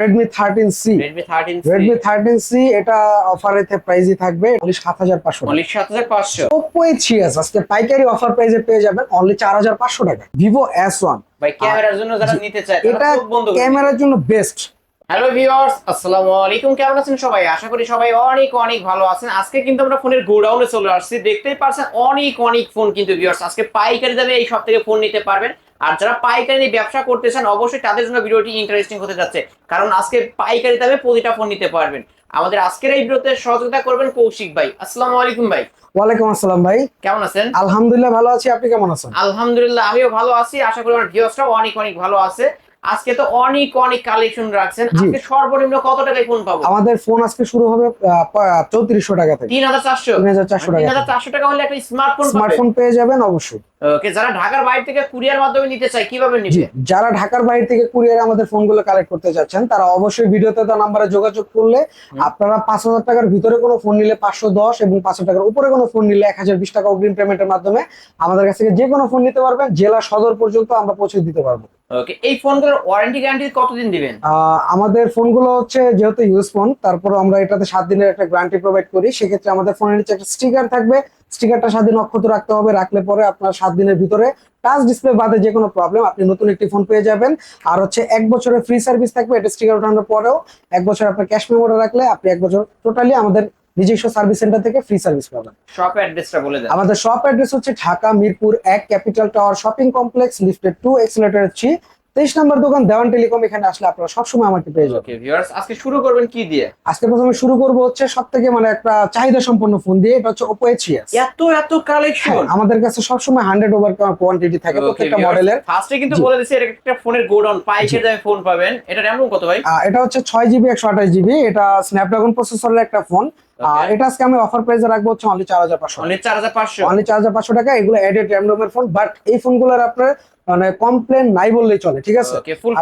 C Redmi thirteen Redmi thirteen C এটা অফারেতে প্রাইসই থাকবে অনলি সাত হাজার পাঁচশো অনলি সাত হাজার পাঁচশো। ওপো এ আজকে পাইকারি অফার প্রাইসে পেয়ে যাবেন অনলি চার হাজার পাঁচশো টাকা। ভিভো এস ওয়ান ভাই ক্যামেরার জন্য যারা নিতে চায় এটা ক্যামেরার জন্য বেস্ট হ্যালো ভিউয়ার্স আসসালামু আলাইকুম কেমন আছেন সবাই? আশা করি সবাই অনেক অনেক ভালো আছেন। আজকে কিন্তু আমরা ফোনের গোডাউনে চলে আসছি। দেখতেই পারছেন অনেক অনেক ফোন কিন্তু ভিউয়ার্স আজকে পাইকারি দামে এই সব থেকে ফোন নিতে পারবেন। আর যারা পাইকারি নিয়ে ব্যবসা করতে চান অবশ্যই তাদের জন্য ভিডিওটি ইন্টারেস্টিং হতে যাচ্ছে। কারণ আজকে পাইকারি দামে প্রতিটা ফোন নিতে পারবেন। আমাদের আজকের এই ভিডিওতে সহযোগিতা করবেন কৌশিক ভাই। আসসালাম আলাইকুম ভাই। ওয়ালাইকুম আসসালাম ভাই। কেমন আছেন? আলহামদুলিল্লাহ ভালো আছি। আপনি কেমন আছেন? আলহামদুলিল্লাহ আমিও ভালো আছি। আশা করি আমার ভিউয়ার্সরাও অনেক অনেক ভালো আছে। আজকে তো অনেক অনেক কালেকশন রাখছেন। আজকে সর্বনিম্ন কত টাকায় ফোন পাবো? আমাদের ফোন আজকে শুরু হবে চৌত্রিশশো টাকা থেকে। তিন হাজার চারশো? তিন হাজার চারশো তিন টাকা হাজার চারশো টাকা হলে একটা স্মার্টফোন স্মার্টফোন পেয়ে যাবেন অবশ্যই। ওকে যারা ঢাকার বাইরে থেকে কুরিয়ার মাধ্যমে নিতে চায় কীভাবে নিবে? যারা ঢাকার বাইরে থেকে কুরিয়ারে আমাদের ফোনগুলো কালেক্ট করতে চাচ্ছেন তারা অবশ্যই ভিডিওতে তো নাম্বারে যোগাযোগ করলে আপনারা পাঁচ হাজার টাকার ভিতরে কোনো ফোন নিলে পাঁচশো দশ এবং পাঁচশো টাকার উপরে কোনো ফোন নিলে এক হাজার বিশ টাকা অগ্রিম পেমেন্টের মাধ্যমে আমাদের কাছ থেকে যে কোনো ফোন নিতে পারবেন জেলা সদর পর্যন্ত আমরা পৌঁছে দিতে পারব। ওকে এই ফোনগুলোর ওয়ারেন্টি গ্যারান্টি কতদিন দিবেন? আমাদের ফোনগুলো হচ্ছে যেহেতু ইউজ ফোন তারপর আমরা এটাতে সাত দিনের একটা গ্যারান্টি প্রোভাইড করি। সেক্ষেত্রে আমাদের ফোনের নিচে একটা স্টিকার থাকবে। স্টিকারটা সাত দিন অক্ষত রাখতে হবে, রাখলে পরে আপনার সাত দিনের ভিতরে টাচ ডিসপ্লে বাদে যে কোনো প্রবলেম আপনি নতুন একটি ফোন পেয়ে যাবেন। আর হচ্ছে এক বছরের ফ্রি সার্ভিস থাকবে, এটা স্টিকার ওঠানোর পরেও। এক বছর আপনার ক্যাশ মেমোরি রাখলে, আপনি এক বছর টোটালি আমাদের নিজস্ব সার্ভিস সেন্টার থেকে ফ্রি সার্ভিস পাবেন। শপ অ্যাড্রেসটা বলে দেন। আমাদের শপ অ্যাড্রেস হচ্ছে ঢাকা মিরপুর এক capital tower shopping complex lifted to escalator three তেইশ নম্বর দোকান দেওয়ান টেলিকম এখানে আসলে আপনারা সবসময় আমাকে পেয়ে যাবেন। ওকে ভিউয়ার্স আজকে শুরু করবেন কি দিয়ে? আজকে প্রথমে শুরু করব হচ্ছে সব থেকে মানে একটা চাহিদা সম্পন্ন ফোন দিয়ে এটা হচ্ছে ওপো এইচএস এত এত কালেকশন আমাদের কাছে সবসময় হান্ড্রেড ওভার কোয়ান্টিটি থাকে প্রত্যেকটা মডেলের ফার্স্টে কিন্তু বলে দিচ্ছে এটা একটা ফোনের গোডাউন পাইকারি দামে ফোন পাবেন। এটা র্যাম কত ভাই? এটা হচ্ছে ছয় জিবি একশো আঠাশ জিবি এটা স্ন্যাপড্রাগন প্রসেসরের একটা ফোন Okay. এটা আজকে আমি অফার প্রাইসে রাখব হচ্ছে অনলি চার হাজার পাঁচশো অনলি চার হাজার পাঁচশো? অনলি চার হাজার পাঁচশো টাকা এগুলো এডেড র্যামডোমের ফোন বাট এই ফোনগুলোর আপনার মানে কমপ্লেন নাই বললেই চলে ঠিক আছে? ফুল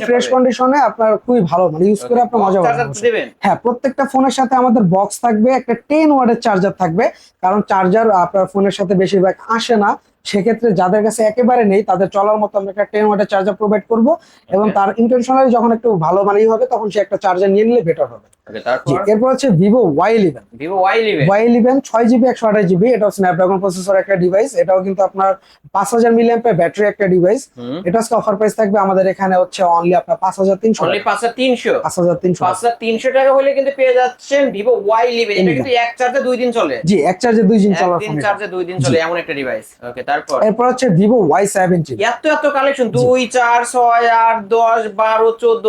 ফ্রেশ কন্ডিশনে আপনার খুবই ভালো মানে ইউজ করে আপনার মজা পাবেন হ্যাঁ প্রত্যেকটা ফোনের সাথে আমাদের বক্স থাকবে একটা টেন ওয়ার্ডের চার্জার থাকবে কারণ চার্জার আপনার ফোনের সাথে বেশিরভাগ আসে না সেক্ষেত্রে যাদের কাছে একেবারে নেই তাদের চলার মতো আমরা একটা টেন ওয়ার্ডের চার্জার প্রোভাইড করব এবং তার ইন্টেনশনালি যখন একটু ভালো মানেই হবে তখন সে একটা চার্জার নিয়ে নিলে বেটার হবে। এরপর হচ্ছে Vivo Y eleven Vivo Y eleven Y eleven ছয় জিবি একশো আঠাশ জিবি এটাও স্ন্যাপড্রাগন প্রসেসর একটা ডিভাইস এটাও কিন্তু আপনার পাঁচ হাজার মিলিয়াম্পের ব্যাটারি একটা ডিভাইস এটা আজকে অফার প্রাইস থাকবে আমাদের এখানে হচ্ছে অনলি আপনার পাঁচ হাজার তিনশো অনলি পাঁচ হাজার তিনশো? পাঁচ হাজার তিনশো পাঁচ হাজার তিনশো টাকা হলে কিন্তু পেয়ে যাচ্ছেন ভিভো ওয়াই ইলেভেন এটা কিন্তু এক চার্জে দুই দিন চলে। জি এক চার্জে দুই জিন চলার একদিন চার্জে দুই দিন চলে এমন একটা ডিভাইস ওকে তারপর? এরপর হচ্ছে ভিভো ওয়াই সেভেন্টিন এত এত কালেকশন দুই চার ছয় আট দশ বারো চোদ্দ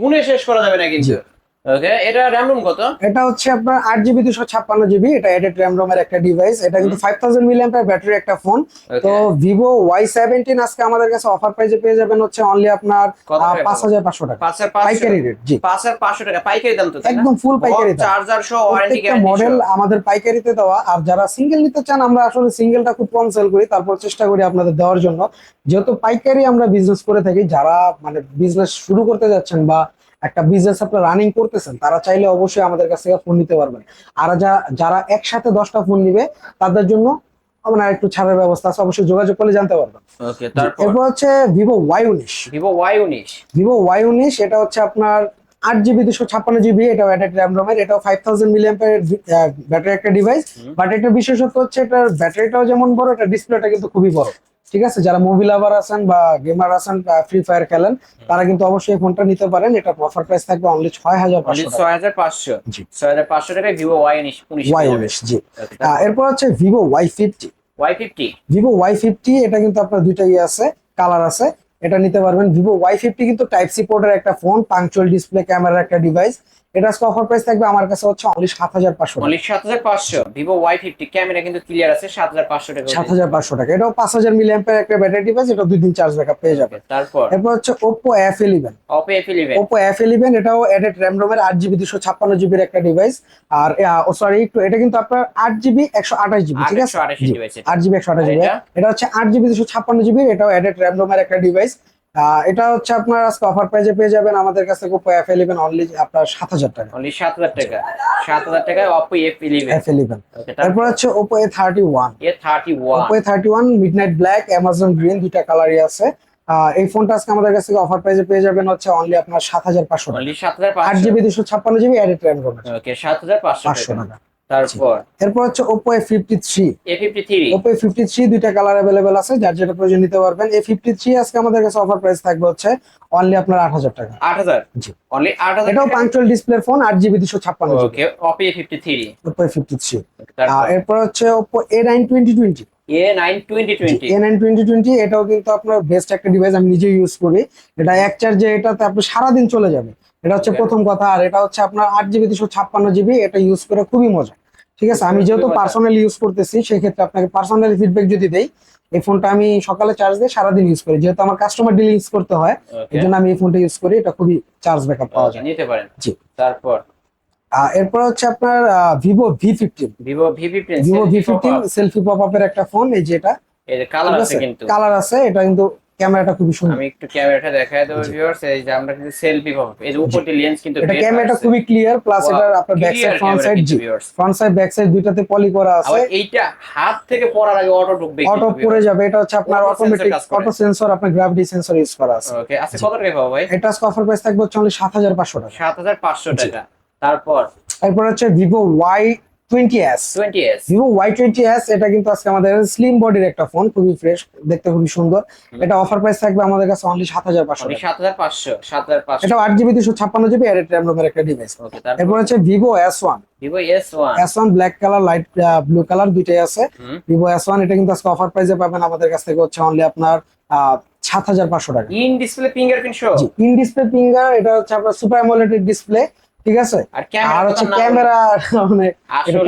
গুনে শেষ করা যাবে না কিন্তু। ওকে এটা র্যাম রুম কত? এটা হচ্ছে আপনার আট জিবি দুশো ছাপ্পান্ন জিবি এটা এডেড র্যাম রোমের একটা ডিভাইস এটা কিন্তু ফাইভ থাউজেন্ড মিলিয়াম্পের ব্যাটারি একটা ফোন তো ভিভো ওয়াই সেভেন্টিন আজকে আমাদের কাছে অফার প্রাইসে পেয়ে যাবেন হচ্ছে অনলি আপনার কত টাকা পাঁচ হাজার পাঁচশো টাকা। পাঁচ হাজার পাঁচশো পাইকারি রেট জি। পাঁচ হাজার পাঁচশো টাকা। পাইকারি দাম তো একদম ফুল পাইকারি দাম। চার্জার সহ ওয়ারেন্টি প্রত্যেকটা মডেল আমাদের পাইকারিতে দেওয়া। আর যারা সিঙ্গেল নিতে চান আমরা আসলে সিঙ্গেলটা খুব কম সেল করি তারপর চেষ্টা করি আপনাদের দেওয়ার জন্য। যেহেতু পাইকারি আমরা বিজনেস করে থাকি যারা মানে বিজনেস শুরু করতে যাচ্ছেন বা একটা বিজনেস আপনার রানিং করতেছেন তারা চাইলে অবশ্যই আমাদের কাছ থেকে ফোন নিতে পারবেন। আর যা যারা একসাথে দশটা ফোন নিবে তাদের জন্য মানে একটু ছাড়ের ব্যবস্থা আছে অবশ্যই যোগাযোগ করলে জানতে পারবেন। ওকে তারপর? এরপর হচ্ছে ভিভো ওয়াই উনিশ। ভিভো ওয়াই উনিশ। ভিভো ওয়াই উনিশ এটা হচ্ছে আপনার আট জিবি দুশো ছাপ্পান্ন জিবি এটাও অ্যাডেড র্যাম রোমের এটাও ফাইভ থাউজেন্ড মিলিয়াম্পের ব্যাটারি একটা ডিভাইস। বাট এটা বিশেষত্ব হচ্ছে এটার ব্যাটারিটাও যেমন বড় এটা ডিসপ্লেটা কিন্তু খুবই বড়। ঠিক আছে? যারা মুভি লাভার আছেন বা গেমার আছেন ফ্রি ফায়ার খেলেন তারা কিন্তু অবশ্যই ফোনটা নিতে পারেন। এটা অফার প্রাইস থাকবে অনলি ছয় হাজার পাঁচশো ছয় হাজার পাঁচশো। জি। ছয় হাজার পাঁচশো টাকায় ভিভো ওয়াই ওয়াই উনিশ জি। এরপর হচ্ছে Vivo Y fifty Y fifty Vivo Y fifty এটা কিন্তু আপনার দুইটা ইয়ে আছে কালার আছে। এটা নিতে পারবেন। ভিভো ওয়াই ফিফটি কিন্তু টাইপ সি পোর্টের একটা ফোন পাংচুয়াল ডিসপ্লে ক্যামেরার একটা ডিভাইস এটা অফার প্রাইস থাকবে আমার কাছে হচ্ছে অনলি সাত হাজার পাঁচশো অনলি সাত হাজার পাঁচশো। ভিভো ওয়াই ফিফটি ক্যামেরা কিন্তু ক্লিয়ার আছে সাত হাজার পাঁচশো টাকা সাত হাজার পাঁচশো টাকা। এটাও পাঁচ হাজার মিলিয়াম্পের একটা ব্যাটারি ডিভাইস এটা দুই দিন চার্জ ব্যাকআপ পেয়ে যাবে তারপর? এরপর হচ্ছে Oppo F eleven Oppo F eleven Oppo F eleven এটাও এডেড র্যাম রোমের আট জিবি দুশো ছাপ্পান্ন জিবির একটা ডিভাইস আর ও সরি একটু এটা কিন্তু আপনার আট জিবি একশো আঠাশ জিবি ঠিক আছে? আট জিবি একশো আঠাশ জিবি এটা? এটা হচ্ছে আট জিবি দুশো ছাপ্পান্ন জিবি এটাও এডেড র্যাম রোমের একটা ডিভাইস এটা হচ্ছে আপনার আজকে অফার প্রাইজে পেয়ে যাবেন। আমাদের কাছ ওপো এফ ইলেভেন অনলি আপনার সাত হাজার টাকা। অনলি সাত হাজার টাকা। সাত হাজার টাকায় Oppo F eleven F eleven তারপর হচ্ছে Oppo A thirty one A thirty one Oppo A thirty one midnight black Amazon green দুইটা কালারই আছে। এই ফোনটা আজকে আমাদের কাছ অফার প্রাইসে পেয়ে যাবেন হচ্ছে অনলি আপনার সাত হাজার পাঁচশো অনলি সাত হাজার আট জিবি দুশো ছাপ্পান্ন জিবি অ্যাডেড র্যাম ওকে সাত হাজার পাঁচশো টাকা। তারপর? এরপর হচ্ছে থ্রি দুইটা কালার আছে যার যেটা প্রয়োজন নিতে পারবেন। আজকে আমাদের কাছে অফার প্রাইস থাকবে হচ্ছে অনলি আপনার আট হাজার টাকা। জি। অনলি পাঞ্চুয়াল ফোন ওকে এরপর হচ্ছে এটাও কিন্তু আপনার বেস্ট একটা ডিভাইস আমি নিজে ইউজ করি। এটা এক চার্জে এটাতে আপনি সারাদিন চলে যাবে। এটা হচ্ছে প্রথম কথা। আর এটা হচ্ছে আপনার আট জিবি দুশো ছাপ্পান্ন জিবি এটা ইউজ করে খুবই মজা। ঠিক আছে? আমি যেহেতু পার্সোনালি ইউজ করতেছি সেই ক্ষেত্রে আপনাকে পার্সোনালি ফিডব্যাক যদি দেই এই ফোনটা আমি সকালে চার্জ দিয়ে সারাদিন ইউজ করি। যেহেতু আমার কাস্টমার ডিলিংস করতে হয় এই জন্য আমি এই ফোনটা ইউজ করি এটা খুবই চার্জ ব্যাকআপ পাওয়া যায়। নিতে পারেন। জি। তারপর? এরপর হচ্ছে আপনার Vivo V fifteen Vivo V fifteen Vivo V fifteen selfie pop আপের একটা ফোন এই যে এটা। এই যে কালার আছে কিন্তু। কালার আছে এটা কিন্তু ক্যামেরাটা খুবই সুন্দর। আমি একটু ক্যামেরাটা দেখাই দেবো। ভিউয়ার্স এই যে আমরা কিন্তু সেলফি পাবো। এই যে উপরটি লেন্স কিন্তু এটা ক্যামেরাটা। খুবই ক্লিয়ার প্লাস এটা আপনার back side front side viewers। Front side back side দুইটাতে পলি করা আছে। আবার এইটা হাত থেকে পড়ার আগে অটো ঢুকবে অটো পড়ে যাবে। এটা হচ্ছে আপনার অটোমেটিক অটো সেন্সর আপনার গ্র্যাভিটি সেন্সর ইউজ করা আছে। ওকে আচ্ছা কত টাকা পাবো ভাই? এটা অফার প্রাইস থাকবে হচ্ছে অনলি সাত হাজার পাঁচশো টাকা। সাত হাজার পাঁচশো জি। টাকা। তারপর? এরপর হচ্ছে ভিভো ওয়াই এটা কিন্তু আজকে আমাদের স্লিম বডির একটা ফোন খুবই ফ্রেশ দেখতে খুবই সুন্দর। এটা অফার প্রাইস থাকবে আমাদের কাছে অনলি এটা রোমের একটা ডিভাইস এরপর হচ্ছে black colour light blue colour দুইটাই আছে। এটা কিন্তু আজকে অফার প্রাইসে পাবেন আমাদের কাছ থেকে হচ্ছে অনলি আপনার সাত হাজার পাঁচশো টাকা। In display fingerprint so in display finger এটা হচ্ছে আপনার সুপার অ্যামোলেটেড ডিসপ্লে ঠিক আছে? আর হচ্ছে ক্যামেরা মানে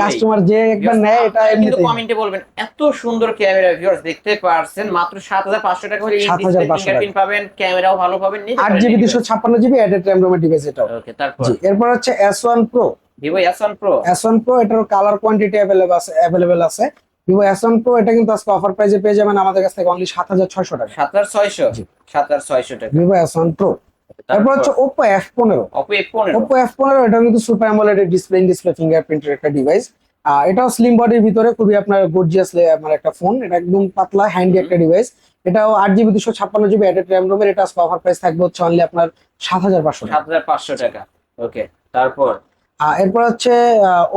কাস্টমার যে একবার নেয় এটা কিন্তু কমেন্টে বলবেন এত সুন্দর ক্যামেরা ভিউয়ার্স দেখতে পারছেন মাত্র সাত হাজার পাঁচশো টাকা হলে 7,500 ফিঙ্গারপ্রিন্ট পাবেন ক্যামেরাও ভালো পাবেন আট জিবি দুশো ছাপ্পান্ন জিবি অ্যাডেড র্যাম রোমের ডিভাইস এটা ওকে তারপর? এরপর হচ্ছে S one pro Vivo S one pro S one এটার কালার কোয়ান্টিটি অ্যাভেলেবল আছে অ্যাভেলেবল আছে। ভিভো এস ওয়ান প্রো এটা কিন্তু আজকে অফার প্রাইসে পেয়ে যাবেন আমাদের কাছ থেকে অনলি সাত হাজার ছয়শো টাকা। সাত হাজার ছয়শো। সাত হাজার ছয়শো টাকা। ভিভো এস ওয়ান প্রো তারপর হচ্ছে অপো এফ পনেরো। ওপো এফ পনেরো। এটা কিন্তু super AMOLED display in display ফিঙ্গারপ্রিন্টের একটা ডিভাইস এটাও স্লিম বডির ভিতরে খুবই আপনার গর্জিয়াস আমার একটা ফোন এটা একদম পাতলা হ্যান্ডি একটা ডিভাইস এটাও আট জিবি দুশো ছাপ্পান্ন জিবি অ্যাডেড র্যাম রোমের এটা অফার প্রাইস থাকবে হচ্ছে অনলি আপনার সাত হাজার পাঁচশো টাকা। সাত হাজার পাঁচশো টাকা। ওকে তারপর? এরপর হচ্ছে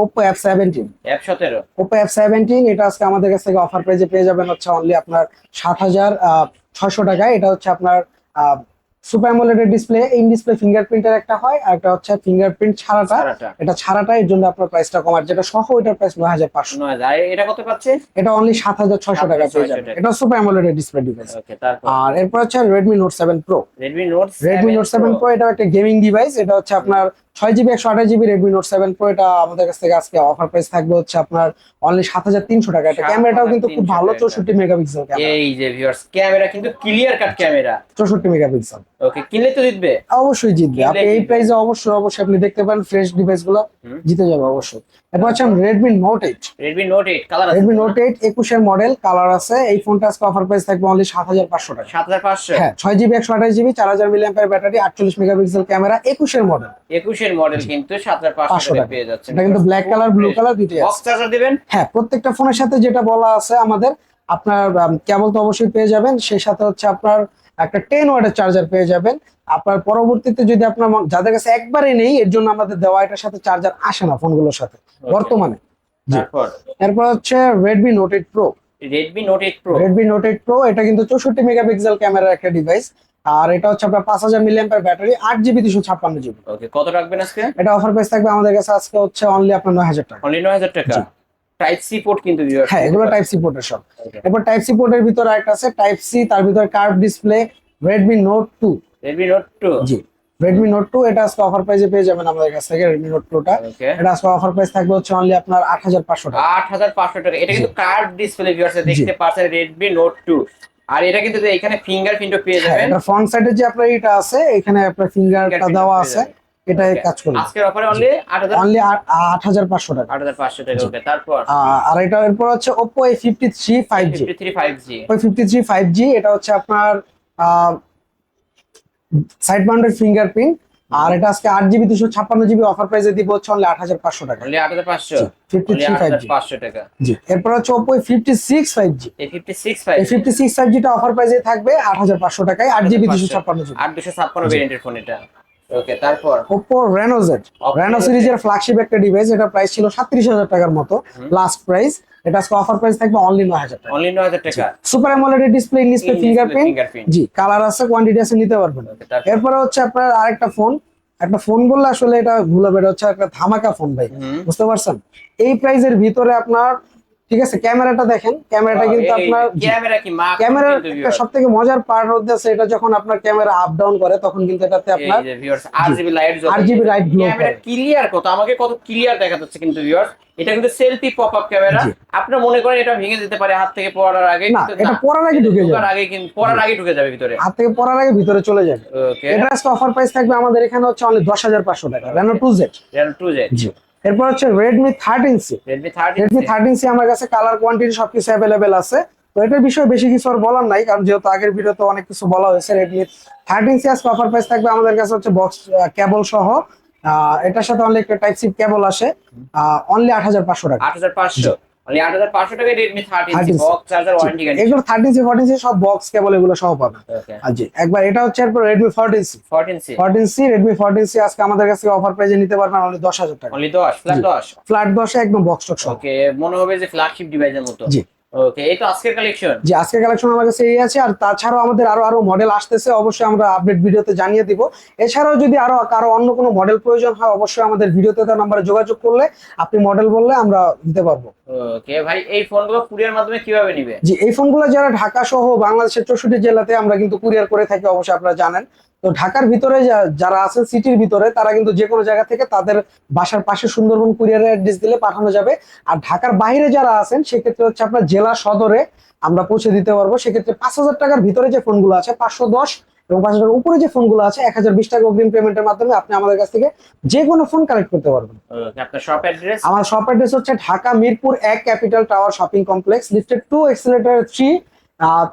ওপো এফ সেভেন্টিন এফ সতেরো। ওপো এফ সেভেন্টিন এটা আজকে আমাদের কাছ থেকে অফার প্রাইসে পেয়ে যাবেন হচ্ছে অনলি আপনার সাত হাজার ছয়শো টাকায়। এটা হচ্ছে আপনার super AMOLED display in display ফিঙ্গারপ্রিন্টের একটা হয় আর একটা হচ্ছে ফিঙ্গারপ্রিন্ট ছাড়াটা। এটা ছাড়াটা এর জন্য আপনার প্রাইসটা কমার যেটা সহ এটার প্রাইস নয় হাজার পাঁচশো। নয় হাজার। আর এটা কত পাচ্ছে? এটা অনলি সাত হাজার ছয়শো টাকা পেয়ে 7,600 যাবে এটা super AMOLED display device okay তারপর? আর এরপর হচ্ছে Redmi note seven pro Redmi note Redmi note seven pro এটা একটা গেমিং ডিভাইস এটা হচ্ছে আপনার ছয় জিবি একশো আঠাশ GB Redmi note seven pro এটা আমাদের কাছ থেকে আজকে অফার প্রাইস থাকবে হচ্ছে আপনার অনলি সাত হাজার তিনশো টাকা। এটা ক্যামেরাটাও কিন্তু খুব ভালো। চৌষট্টি মেগাপিক্সেল ক্যামেরা এই যে ভিউয়ার্স ক্যামেরা কিন্তু ক্লিয়ার কাট ক্যামেরা চৌষট্টি মেগাপিক্সেল ওকে কিনলে তো জিতবে। অবশ্যই জিতবে। আপনি এই। প্রাইসে অবশ্যই অবশ্যই আপনি দেখতে পারেন ফ্রেশ ডিভাইসগুলো জিতে যাবে অবশ্যই। এরপর হচ্ছে Redmi note eight Redmi note eight colour Redmi note eight একুশের মডেল কালার আছে। এই ফোনটা আজকে অফার প্রাইস থাকবে অনলি সাত হাজার পাঁচশো টাকা। সাত হাজার পাঁচশো? হ্যাঁ ছয় জিবি একশো আঠাশ জিবি চার হাজার মিলিয়াম্পার ব্যাটারি আটচল্লিশ মেগাপিক্সেল ক্যামেরা একুশের মডেল একুশের মডেল কিন্তু সাত হাজার পাঁচশো টাকা। পেয়ে যাচ্ছে এটা কিন্তু black colour blue colour box আছে। দিবেন? হ্যাঁ প্রত্যেকটা ফোনের সাথে যেটা বলা আছে আমাদের আপনার কেবল তো অবশ্যই পেয়ে যাবেন। সেই সাথে হচ্ছে আপনার একটা টেন ওয়াটের চার্জার পেয়ে যাবেন। আপনার পরবর্তীতে যদি আপনার যাদের কাছে একবারে নেই এর জন্য আমাদের দেওয়া এটার সাথে চার্জার আসে না ফোনগুলোর সাথে বর্তমানে। এরপর হচ্ছে Redmi note eight pro Redmi note eight pro Redmi note eight pro এটা কিন্তু চৌষট্টি মেগাপিক্সেল ক্যামেরার একটা ডিভাইস আর এটা হচ্ছে আপনার পাঁচ হাজার মিলিয়াম্পার ব্যাটারি আট জিবি দুশো ছাপ্পান্ন জিবি ওকে কত রাখবেন আজকে? এটা অফার প্রাইস থাকবে আমাদের কাছে আজকে হচ্ছে অনলি আপনার নয় হাজার টাকা। অনলি নয় হাজার টাকা। টাইপ সি পোর্ট কিন্তু হ্যাঁ এগুলো টাইপ সি পোর্টের সব। এরপর টাইপ সি পোর্টের ভিতরে একটা আছে টাইপ সি তার ভিতরে curve display Redmi note two Redmi note two জি রেডমি নোট টু এটা আজকে অফার প্রাইসে পেয়ে যাবেন আমাদের কাছ থেকে রেডমি নোট টুটা ওকে এটা আজকে অফার প্রাইস থাকবে হচ্ছে অনলি আপনার আট হাজার পাঁচশো টাকা। আট হাজার পাঁচশো টাকা। এটা কিন্তু কার্ভ ডিসপ্লে ভিউয়ার্স দেখতে পাচ্ছেন রেডমি নোট টু আর এটা কিন্তু এখানে ফিঙ্গারপ্রিন্টও পেয়ে হ্যাঁ যাবেন। এটা ফ্রন্ট সাইডে যে আপনার এটা আছে এখানে আপনার ফিঙ্গারটা দেওয়া আছে। এটাই. কাজ করবে। আজকের অফারে অনলি আট হাজার অনলি আট হাজার পাঁচশো টাকা। আট হাজার পাঁচশো টাকা ওকে তারপর? আর এটা এরপর হচ্ছে জি ওই ফিফটি থ্রি ফাইভ জি এটা হচ্ছে আপনার সাইড মাউন্টেড ফিঙ্গারপ্রিন্ট আর এটা আজকে আট জিবি দুশো ছাপ্পান্ন জিবি অফার প্রাইসে দিব হচ্ছে অনলি আট হাজার পাঁচশো টাকা। অনলি আট হাজার পাঁচশো? ফিফটি অনলি থ্রি আট ফাইভ হাজার জি পাঁচশো টাকা। জি এরপর হচ্ছে Oppo fifty six five G এই fifty six five fifty six five জিটা offer প্রাইসে থাকবে আট হাজার পাঁচশো টাকায় আট জিবি দুশো ছাপ্পান্ন জিবি আট দুশো ছাপ্পান্ন ভেরিয়েন্টের ফোন এটা। ওকে তারপর? Reno সিরিজের ফ্ল্যাগশিপ একটা ডিভাইস এটা প্রাইস ছিল সাতত্রিশ হাজার টাকার মতো লাস্ট প্রাইস এটা আজকে অফার প্রাইস থাকবে অনলি নয় হাজার টাকা। অনলি নয় হাজার টাকা। Super AMOLED display display In-display fingerprint জি কালার আছে কোয়ান্টিটি আছে নিতে পারবেন। এরপরে হচ্ছে আপনার আরেকটা ফোন একটা ফোন বললে আসলে এটা ভুলে হচ্ছে একটা ধামাকা ফোন ভাই। বুঝতে পারছেন? এই প্রাইজের ভিতরে আপনার ঠিক আছে ক্যামেরাটা দেখেন ক্যামেরাটা কিন্তু আপনার ক্যামেরা কি মা ক্যামেরার একটা সব থেকে মজার পার্ট হচ্ছে আছে এটা যখন আপনার ক্যামেরা আপ ডাউন করে তখন কিন্তু এটাতে আপনার RGB light light glow camera করে। ক্লিয়ার কত? আমাকে কত ক্লিয়ার দেখা যাচ্ছে কিন্তু ভিউয়ার্স এটা কিন্তু সেলফি পপ আপ ক্যামেরা। জি। আপনার মনে করেন এটা ভেঙে যেতে পারে হাত থেকে পড়ার আগে না এটা না, পরার আগে ঢুকে যাবে। আগে কিন্তু পড়ার আগে ঢুকে যাবে ভিতরে। হাত থেকে পড়ার আগে ভিতরে চলে যাবে। ওকে এটা অফার প্রাইস থাকবে আমাদের এখানে হচ্ছে অনলি দশ হাজার পাঁচশো টাকা Reno two Z Reno 2Z জি। এরপর হচ্ছে Redmi thirteen C Redmi 13 Redmi thirteen C আমার কাছে কালার কোয়ান্টিটি সবকিছু অ্যাভেলেবেল আছে। তো এটার বিষয়ে বেশি কিছু আর বলার নাই কারণ যেহেতু আগের ভিডিওতে অনেক কিছু বলা হয়েছে Redmi thirteen C proper offer price থাকবে আমাদের কাছে হচ্ছে বক্স কেবল সহ। আহ, এটার সাথে অনলি একটা টাইপ সি কেবল আসে অনলি আট হাজার পাঁচশো টাকা। 8500 অনলি 8500 টাকায় Redmi 13 13C box charger warranty guarantee এগুলো থার্টিন সি ফোরটিন সি সব বক্স কেবল এগুলো সহ পাবেন জি একবার এটা হচ্ছে এরপর Redmi fourteen C 14C fourteen C Redmi fourteen C আজকে আমাদের কাছে অফার নিতে পারবেন অনলি দশ হাজার টাকা। অনলি 10 ফ্ল্যাট 10 ফ্ল্যাট দশে একদম বক্স টক ওকে মনে হবে যে ফ্ল্যাগশিপ ডিভাইসের মতো। জি। ওকে এই তো আজকের কালেকশন যে আজকের কালেকশন আমার কাছে এই আছে আর তাছাড়াও আমাদের আরও আরও মডেল আসতেছে অবশ্যই আমরা আপডেট ভিডিওতে জানিয়ে দিব। এছাড়াও যদি আরও কারও অন্য কোনো মডেল প্রয়োজন হয় অবশ্যই আমাদের ভিডিওতে তার নাম্বারে যোগাযোগ করলে আপনি মডেল বললে আমরা দিতে পারব। ওকে, ভাই, এই ফোনগুলো কুরিয়ার মাধ্যমে কীভাবে নিবে? যে এই ফোনগুলো যারা ঢাকা সহ বাংলাদেশের চৌষট্টি জেলাতে আমরা কিন্তু কুরিয়ার করে থাকি, অবশ্যই আপনারা জানেন। তো ঢাকার ভিতরে যারা আছেন সিটির ভিতরে, তারা কিন্তু যে কোনো জায়গা থেকে তাদের বাসার পাশে সুন্দরবন কুরিয়ারের অ্যাড্রেস দিলে পাঠানো যাবে। আর ঢাকার বাইরে যারা আছেন, সেক্ষেত্রে হচ্ছে আপনার জেলা সদরে আমরা পৌঁছে দিতে পারব। সেক্ষেত্রে পাঁচ হাজার টাকার ভিতরে যে ফোনগুলো আছে, পাঁচশো দশ এবং পাঁচশো টাকার উপরে যে ফোনগুলো আছে এক হাজার বিশ টাকা অগ্রিম পেমেন্টের মাধ্যমে আপনি আমাদের কাছ থেকে যে কোনো ফোন কালেক্ট করতে পারবেন। আপনার শপ অ্যাড্রেস আমার শপ অ্যাড্রেস হচ্ছে ঢাকা মিরপুর এক capital tower shopping complex lifted to escalator three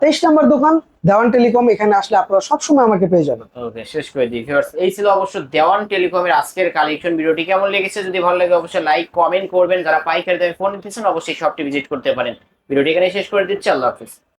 তেইশ নম্বর দোকান দেওয়ান টেলিকম এখানে আসলে আপনারা সবসময় আমাকে পেয়ে যাবেন। ওকে শেষ করে দিই। ভিউয়ার্স এই ছিল অবশ্য দেওয়ান টেলিকমের আজকের কালেকশন ভিডিওটি কেমন লেগেছে? যদি ভালো লাগে অবশ্যই লাইক কমেন্ট করবেন। যারা পাইকারি দামে ফোন নিতেছেন অবশ্যই শপটি ভিজিট করতে পারেন। ভিডিওটি এখানে শেষ করে দিচ্ছি। আল্লাহ হাফিজ।